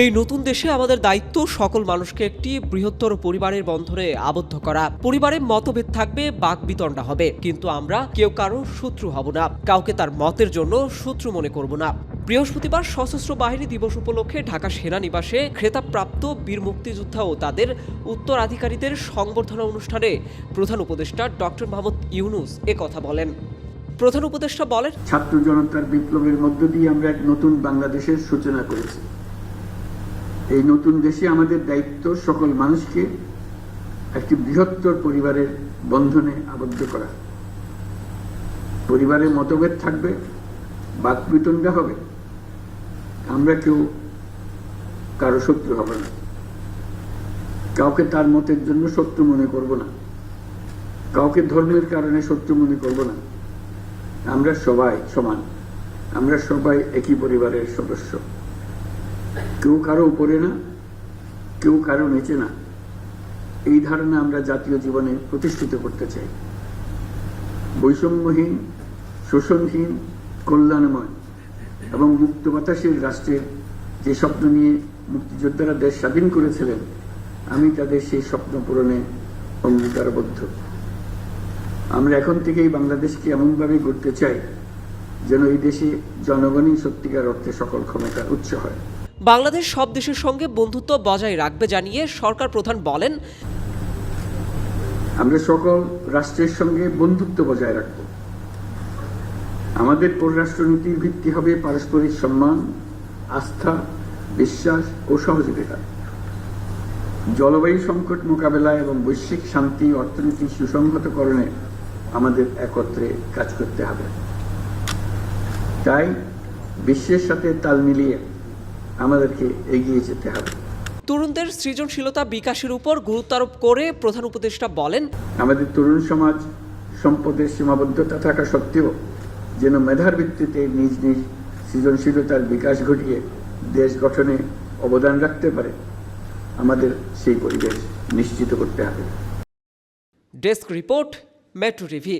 এই নতুন দেশে আমাদের দায়িত্ব সকল মানুষকে একটি বৃহত্তর পরিবারের বন্ধনে আবদ্ধ করা। পরিবারে মতভেদ থাকবে, বাক বিতণ্ডা হবে। কিন্তু আমরা কেউ কারও শত্রু হব না। কাউকে তার মতের জন্য শত্রু মনে করব না। বৃহস্পতিবার সশস্ত্র বাহিনী দিবস উপলক্ষে ঢাকা সেনানিবাসে খেতাবপ্রাপ্ত বীর মুক্তিযোদ্ধা ও তাদের উত্তরাধিকারীদের সংবর্ধনা অনুষ্ঠানে প্রধান উপদেষ্টা ডক্টর মোহাম্মদ ইউনুস এ কথা বলেন। প্রধান উপদেষ্টা বলেন, ছাত্র জনতার বিপ্লবের মধ্য দিয়ে আমরা এক নতুন বাংলাদেশের সূচনা করেছি। এই নতুন দেশে আমাদের দায়িত্ব সকল মানুষকে একটি বৃহত্তর পরিবারের বন্ধনে আবদ্ধ করা। পরিবারের মতভেদ থাকবে বাক বিতণ্ডা হবে। আমরা কেউ কারও শত্রু হব না। কাউকে তার মতের জন্য শত্রু মনে করব না। কাউকে ধর্মের কারণে শত্রু মনে করব না। আমরা সবাই সমান। আমরা সবাই একই পরিবারের সদস্য। কেউ কারও উপরে না, কেউ কারও নিচে না। এই ধারণা আমরা জাতীয় জীবনে প্রতিষ্ঠিত করতে চাই। বৈষম্যহীন, শোষণহীন, কল্যাণময় এবং মুক্ত বাতাসের রাষ্ট্রের যে স্বপ্ন নিয়ে মুক্তিযোদ্ধারা দেশ স্বাধীন করেছিলেন, আমি তাদের সেই স্বপ্ন পূরণে অঙ্গীকারবদ্ধ। আমরা এখন থেকেই বাংলাদেশকে এমনভাবে গড়তে চাই যেন এই দেশে জনগণই সত্যিকার অর্থে সকল ক্ষমতার উৎস হয়। বাংলাদেশ সব দেশের সঙ্গে বন্ধুত্ব বজায় রাখবে জানিয়ে সরকার প্রধান বলেন। আমরা সকল রাষ্ট্রের সঙ্গে বন্ধুত্ব বজায় রাখব। আমাদের পররাষ্ট্রনীতির ভিত্তি হবে পারস্পরিক সম্মান, আস্থা, বিশ্বাস ও সহযোগিতা। জলবায়ু সংকট মোকাবেলা এবং বৈশ্বিক শান্তি, অর্থনীতি সুসংহতকরণে আমাদের একত্রে কাজ করতে হবে। তাই বিশ্বের সাথে তাল মিলিয়ে আমাদেরকে এগিয়ে যেতে হবে। তরুণদের সৃজনশীলতা বিকাশের উপর গুরুত্ব আরোপ করে প্রধান উপদেষ্টা বলেন আমাদের তরুণ সমাজ সম্পদের সীমাবদ্ধতা থাকা সত্ত্বেও যেন মেধার ভিত্তিতে নিজ নিজ সৃজনশীলতার বিকাশ ঘটিয়ে দেশ গঠনে অবদান রাখতে পারে আমাদের সেই পরিবেশ নিশ্চিত করতে হবে। Desk report metro TV.